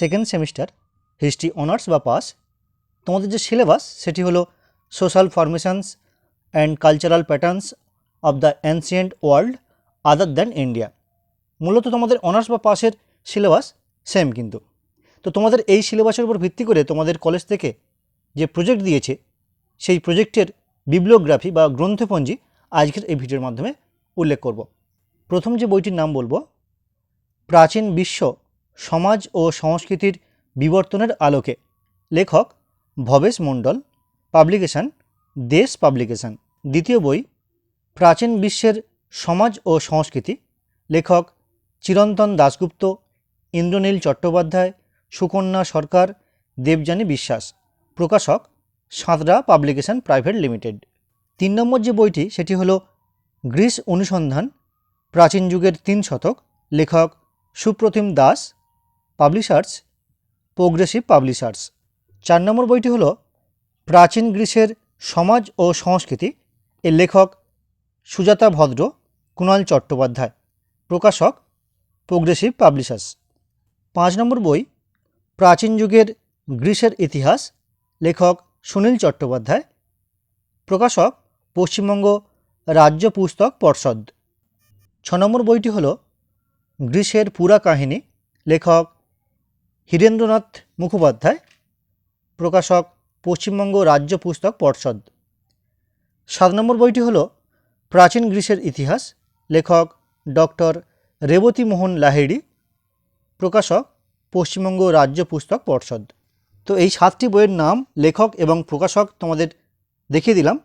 Second semester history honours বা pass তোমাদের যে সিলেবাস সেটি হলো social formations and cultural patterns of the ancient world other than India মূলত তোমাদের অনার্স বা পাসের সিলেবাস সেম কিন্তু। তো তোমাদের এই সিলেবাসের উপর ভিত্তি করে তোমাদের কলেজ থেকে যে প্রজেক্ট দিয়েছে, সেই প্রজেক্টের বিব্লিওগ্রাফি বা গ্রন্থপঞ্জি আজকের এই ভিডিওর মাধ্যমে উল্লেখ করব। প্রথম যে বইটির নাম বলব, প্রাচীন বিশ্ব সমাজ ও সংস্কৃতির বিবর্তনের আলোকে। লেখক ভবেশ মণ্ডল। Publication Desh publication. দ্বিতীয় বই প্রাচীন বিশ্বের সমাজ ও সংস্কৃতি। লেখক চিরন্তন দাশগুপ্ত, ইন্দ্রনীল চট্টোপাধ্যায়, সুকন্যা সরকার, দেবযানী বিশ্বাস। প্রকাশক সাঁতরা পাবলিকেশন প্রাইভেট লিমিটেড। তিন নম্বর যে বইটি, সেটি হলো গ্রিস অনুসন্ধান, প্রাচীন যুগের তিন শতক। লেখক Supratim Das publishers, progressive publishers. চার নম্বর বইটি হলো প্রাচীন গ্রিসের সমাজ ও সংস্কৃতি। এর লেখক সুজাতা ভদ্র, কুণাল চট্টোপাধ্যায়। প্রকাশক প্রোগ্রেসিভ পাবলিশার্স। পাঁচ নম্বর বই প্রাচীন যুগের গ্রিসের ইতিহাস। লেখক সুনীল চট্টোপাধ্যায়। প্রকাশক পশ্চিমবঙ্গ রাজ্য পুস্তক পর্ষদ। ছ নম্বর বইটি হল গ্রীষ্মের পুরা কাহিনী লেখক হীরেন্দ্রনাথ মুখোপাধ্যায়, প্রকাশক, পশ্চিমবঙ্গ রাজ্য পুস্তক পর্ষদ। সাত নম্বর বইটি হল প্রাচীন গ্রীসের ইতিহাস। লেখক ডক্টর রেবতী মোহন লাহিড়ি, প্রকাশক, পশ্চিমবঙ্গ রাজ্য পুস্তক পর্ষদ। তো এই সাতটি বইয়ের নাম লেখক এবং প্রকাশক তোমাদের দেখিয়ে দিলাম।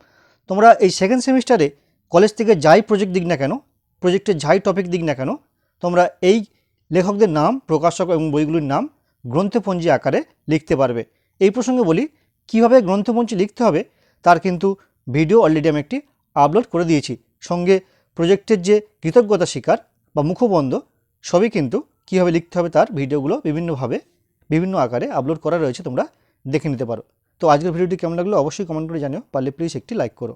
তোমরা এই সেকেন্ড সেমিস্টারে কলেজ থেকে যাই প্রজেক্ট দিক না কেন প্রজেক্টের যাই টপিক দিক না কেন, তোমরা এই লেখকদের নাম, প্রকাশক এবং বইগুলির নাম গ্রন্থপঞ্জি আকারে লিখতে পারবে। এই প্রসঙ্গে বলি, কীভাবে গ্রন্থপঞ্জি লিখতে হবে তার কিন্তু ভিডিও অলরেডি আমি একটি আপলোড করে দিয়েছি। সঙ্গে প্রজেক্টের যে কৃতজ্ঞতা শিকার বা মুখবন্ধ, সবই কিন্তু কীভাবে লিখতে হবে তার ভিডিওগুলো বিভিন্নভাবে, বিভিন্ন আকারে আপলোড করা রয়েছে, তোমরা দেখে নিতে পারো। তো আজকের ভিডিওটি কেমন লাগল অবশ্যই কমেন্ট করে জানিও। পারলে প্লিজ একটি লাইক করো।